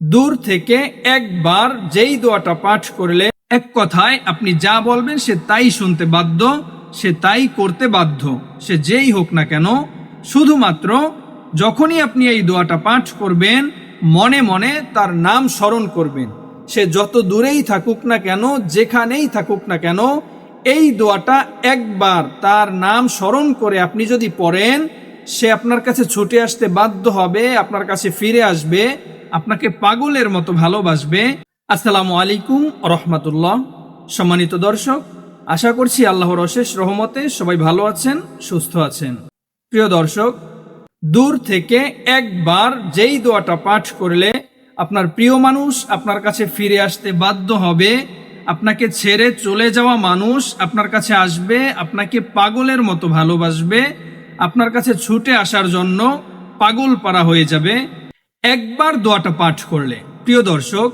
দূর থেকে একবার যেই দোয়াটা পাঠ করলে এক কথায় আপনি যা বলবেন সে তাই শুনতে বাধ্য, সে তাই করতে বাধ্য, সে যেই হোক না কেন। শুধুমাত্র যখনই আপনি এই দোয়াটা পাঠ করবেন, মনে মনে তার নাম স্মরণ করবেন। সে যত দূরেই থাকুক না কেন, যেখানেই থাকুক না কেন, এই দোয়াটা একবার তার নাম স্মরণ করে আপনি যদি পড়েন, সে আপনার কাছে ছুটে আসতে বাধ্য হবে, আপনার কাছে ফিরে আসবে আপনাকে পাগলের মতো ভালোবাসবে। আসসালামু আলাইকুম রহমতুল্লাহ। সম্মানিত দর্শক, আশা করছি আল্লাহর অশেষ রহমতে সবাই ভালো আছেন, সুস্থ আছেন। প্রিয় দর্শক, দূর থেকে একবার যেই দোয়াটা পাঠ করলে আপনার প্রিয় মানুষ আপনার কাছে ফিরে আসতে বাধ্য হবে, আপনাকে ছেড়ে চলে যাওয়া মানুষ আপনার কাছে আসবে, আপনাকে পাগলের মতো ভালোবাসবে, আপনার কাছে ছুটে আসার জন্য পাগল পারা হয়ে যাবে একবার দোয়াটা পাঠ করলে। প্রিয় দর্শক,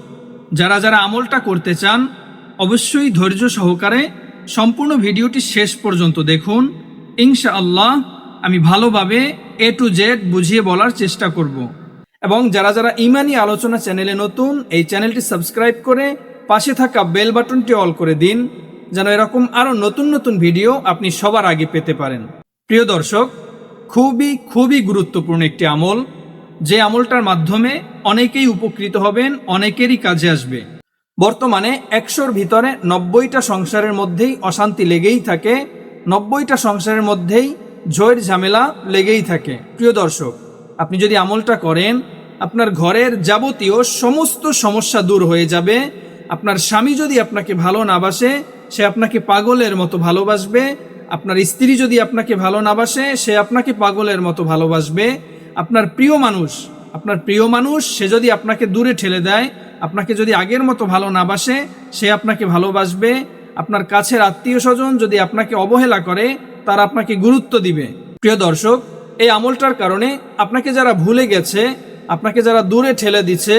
যারা যারা আমলটা করতে চান, অবশ্যই ধৈর্য সহকারে সম্পূর্ণ ভিডিওটি শেষ পর্যন্ত দেখুন। ইনশা আল্লাহ আমি ভালোভাবে এ টু জেড বুঝিয়ে বলার চেষ্টা করব। এবং যারা যারা ইমানি আলোচনা চ্যানেলে নতুন, এই চ্যানেলটি সাবস্ক্রাইব করে পাশে থাকা বেল বাটনটি অল করে দিন, যেন এরকম আরও নতুন নতুন ভিডিও আপনি সবার আগে পেতে পারেন। প্রিয় দর্শক, খুবই খুবই গুরুত্বপূর্ণ একটি আমল। যে আমলটার মাধ্যমে অনেকেই উপকৃত হবেন, অনেকেরই কাজে আসবে। বর্তমানে একশোর ভিতরে নব্বইটা সংসারের মধ্যেই অশান্তি লেগেই থাকে, নব্বইটা সংসারের মধ্যেই ঝয়ের ঝামেলা লেগেই থাকে। প্রিয় দর্শক, আপনি যদি আমলটা করেন, আপনার ঘরের যাবতীয় সমস্ত সমস্যা দূর হয়ে যাবে, আপনার স্বামী যদি আপনাকে ভালো না বাসে, সে আপনাকে পাগলের মতো ভালোবাসবে, আপনার স্ত্রী যদি আপনাকে ভালো না বাসে, সে আপনাকে পাগলের মতো ভালোবাসবে আপনার প্রিয় মানুষ, আপনার প্রিয় মানুষ, সে যদি আপনাকে দূরে ঠেলে দেয়, আপনাকে যদি আগের মতো ভালো না বাসে, সে আপনাকে ভালোবাসবে। আপনার কাছের আত্মীয় স্বজন যদি আপনাকে অবহেলা করে, তারা আপনাকে গুরুত্ব দিবে। প্রিয় দর্শক, এই আমলটার কারণে আপনাকে যারা ভুলে গেছে, আপনাকে যারা দূরে ঠেলে দিচ্ছে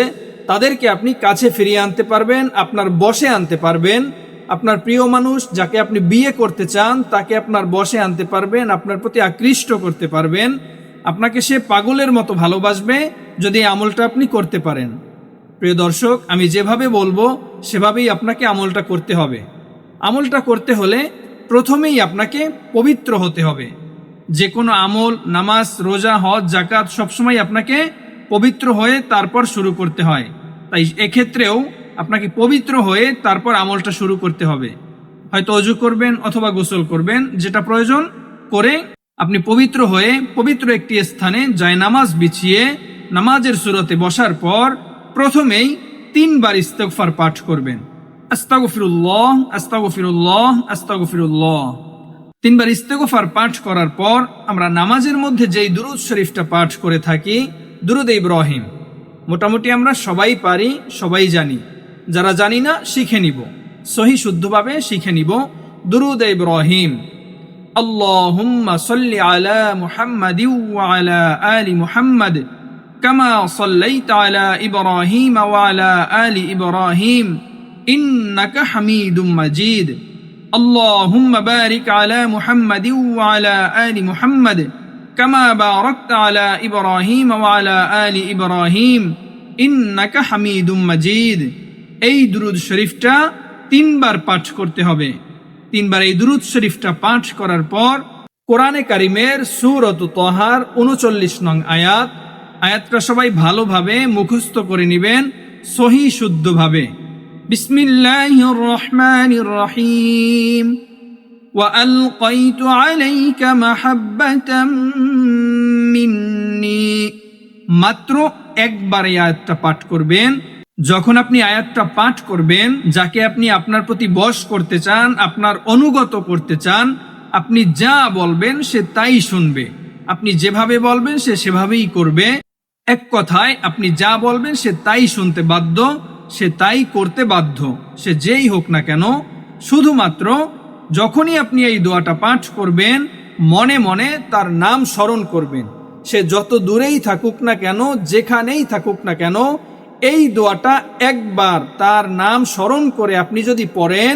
তাদেরকে আপনি কাছে ফিরিয়ে আনতে পারবেন, আপনার বসে আনতে পারবেন। আপনার প্রিয় মানুষ যাকে আপনি বিয়ে করতে চান, তাকে আপনার বসে আনতে পারবেন, আপনার প্রতি আকৃষ্ট করতে পারবেন। আপনাকে সে পাগলের মতো ভালোবাসবে যদি আমলটা আপনি করতে পারেন। প্রিয় দর্শক, আমি যেভাবে বলব, সেভাবেই আপনাকে আমলটা করতে হবে। আমলটা করতে হলে প্রথমেই আপনাকে পবিত্র হতে হবে। যে কোনো আমল, নামাজ, রোজা, হজ জাকাত সবসময় আপনাকে পবিত্র হয়ে তারপর শুরু করতে হয়। তাই এক্ষেত্রেও আপনাকে পবিত্র হয়ে তারপর আমলটা শুরু করতে হবে। হয়তো অজু করবেন অথবা গোসল করবেন, যেটা প্রয়োজন করে আপনি পবিত্র হয়ে পবিত্র একটি স্থানে নামাজ বিছিয়ে নামাজের সুরতে বসার পর প্রথমেই তিনবার ইস্তগফার পাঠ করবেন। আস্তাগফিরুল্লাহ আস্তাগফিরুল্লাহ আস্তাগফিরুল্লাহ। তিনবার ইস্তেগফার পাঠ করার পর আমরা নামাজের মধ্যে যেই দুরুদ শরীফটা পাঠ করে থাকি, দুরুদ ইব্রাহিম। মোটামুটি আমরা সবাই পারি, সবাই জানি। যারা জানি না, শিখে নিব। সহি শুদ্ধভাবে শিখে নিব, দুরুদ ইব্রাহিম। আল্লাহুম্মা সাল্লি আলা মুহাম্মাদি ওয়া আলা আলি মুহাম্মাদ কামা সাল্লাইতা আলা ইব্রাহিম ওয়া আলা আলি ইব্রাহিম ইন্নাকা হামিদুম মাজিদ اللهم بارك على محمد وعلى آل محمد كما باركت على إبراهيم وعلى آل إبراهيم إنك حميد مجيد এই দুরুদ শরীফটা তিনবার পাঠ করতে হবে তিনবার এই দুরুদ শরীফটা পাঠ করার পর কোরআনে কারিমের সুরত তহার উনচল্লিশ নং আয়াত আয়াতটা সবাই ভালোভাবে মুখস্থ করে নেবেন সহি শুদ্ধভাবে بسم الله الرحمن الرحيم وألقيت عليك محبة مني মাত্র একবার এই আয়াতটা পাঠ করবেন যখন আপনি আয়াতটা পাঠ করবেন, যাকে আপনি আপনার প্রতি বশ করতে চান, আপনার অনুগত করতে চান, আপনি যা বলবেন সে তাই শুনবে। আপনি যেভাবে বলবেন সে সেভাবেই করবে। এক কথায়, আপনি যা বলবেন সে তাই শুনতে বাধ্য, সে তাই করতে বাধ্য, সে যেই হোক না কেন। শুধুমাত্র যখনই আপনি এই দোয়াটা পাঠ করবেন, মনে মনে তার নাম স্মরণ করবেন। সে যত দূরেই থাকুক না কেন, যেখানেই থাকুক না কেন এই দোয়াটা একবার তার নাম স্মরণ করে আপনি যদি পড়েন,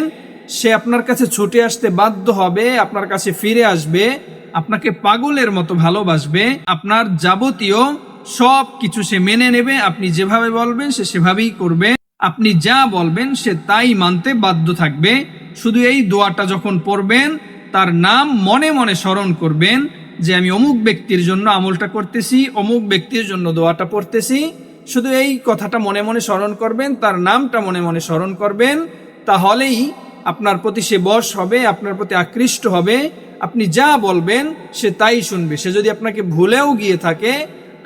সে আপনার কাছে ছুটে আসতে বাধ্য হবে, আপনার কাছে ফিরে আসবে, আপনাকে পাগলের মতো ভালোবাসবে, আপনার যাবতীয় সব কিছু সে মেনে নেবে, আপনি যেভাবে বলবেন সে সেভাবেই করবে, আপনি যা বলবেন সে তাই মানতে বাধ্য থাকবে। শুধু এই দোয়াটা যখন পড়বেন, তার নাম মনে মনে স্মরণ করবেন যে আমি অমুক ব্যক্তির জন্য আমলটা করতেছি, অমুক ব্যক্তির জন্য দোয়াটা পড়তেছি। শুধু এই কথাটা মনে মনে স্মরণ করবেন, তার নামটা মনে মনে স্মরণ করবেন, তাহলেই আপনার প্রতি সে বশ হবে, আপনার প্রতি আকৃষ্ট হবে, আপনি যা বলবেন সে তাই শুনবে। সে যদি আপনাকে ভুলেও গিয়ে থাকে,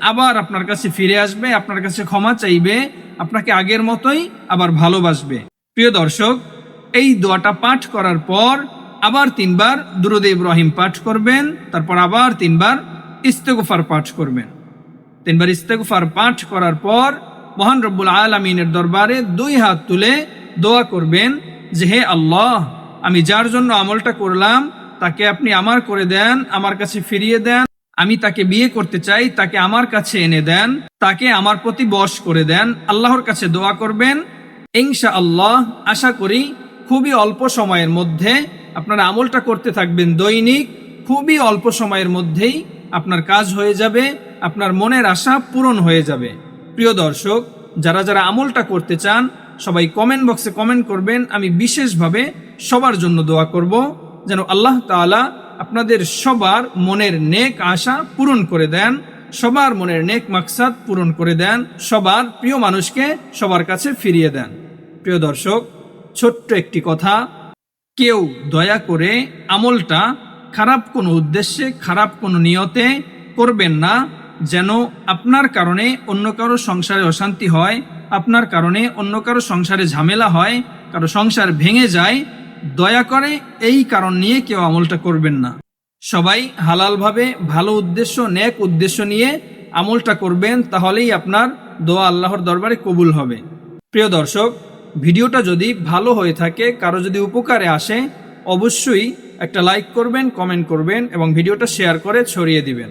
আবার আপনার কাছে ফিরে আসবে, আপনার কাছে ক্ষমা চাইবে, আপনাকে আগের মতোই আবার ভালোবাসবে। প্রিয় দর্শক, এই দোয়াটা পাঠ করার পর আবার তিনবার দুরুদ ইব্রাহিম পাঠ করবেন, তারপর আবার তিনবার ইস্তেগফার পাঠ করবেন। তিনবার ইস্তেগফার পাঠ করার পর মহান রব্বুল আলমিনের দরবারে দুই হাত তুলে দোয়া করবেন যে, হে আল্লাহ, আমি যার জন্য আমলটা করলাম, তাকে আপনি আমার করে দেন, আমার কাছে ফিরিয়ে দেন। আমি তাকে বিয়ে করতে চাই, তাকে আমার কাছে এনে দেন, তাকে আমার প্রতি বশ করে দেন। আল্লাহর কাছে দোয়া করবেন। ইনশা আল্লাহ আশা করি খুবই অল্প সময়ের মধ্যে আপনারা আমলটা করতে থাকবেন দৈনিক। খুবই অল্প সময়ের মধ্যেই আপনার কাজ হয়ে যাবে। আপনার মনের আশা পূরণ হয়ে যাবে। প্রিয় দর্শক, যারা যারা আমলটা করতে চান, সবাই কমেন্ট বক্সে কমেন্ট করবেন। আমি বিশেষভাবে সবার জন্য দোয়া করব, যেন আল্লাহ তাআলা আপনাদের সবার মনের নেক আশা পূরণ করে দেন, সবার মনের নেক মাকসাদ পূরণ করে দেন, সবার প্রিয় মানুষকে সবার কাছে ফিরিয়ে দেন। প্রিয় দর্শক, ছোট্ট একটি কথা, কেউ দয়া করে আমলটা খারাপ কোনো উদ্দেশ্যে, খারাপ কোনো নিয়তে করবেন না যেন আপনার কারণে অন্য কারও সংসারে অশান্তি হয়, আপনার কারণে অন্য কারও সংসারে ঝামেলা হয়, কারও সংসার ভেঙে যায়, দয়া করে এই কারণ নিয়ে কেউ আমলটা করবেন না। সবাই হালালভাবে ভালো উদ্দেশ্য, নেক উদ্দেশ্য নিয়ে আমলটা করবেন, তাহলেই আপনার দোয়া আল্লাহর দরবারে কবুল হবে। প্রিয় দর্শক, ভিডিওটা যদি ভালো হয়ে থাকে, কারও যদি উপকারে আসে, অবশ্যই একটা লাইক করবেন, কমেন্ট করবেন এবং ভিডিওটা শেয়ার করে ছড়িয়ে দিবেন।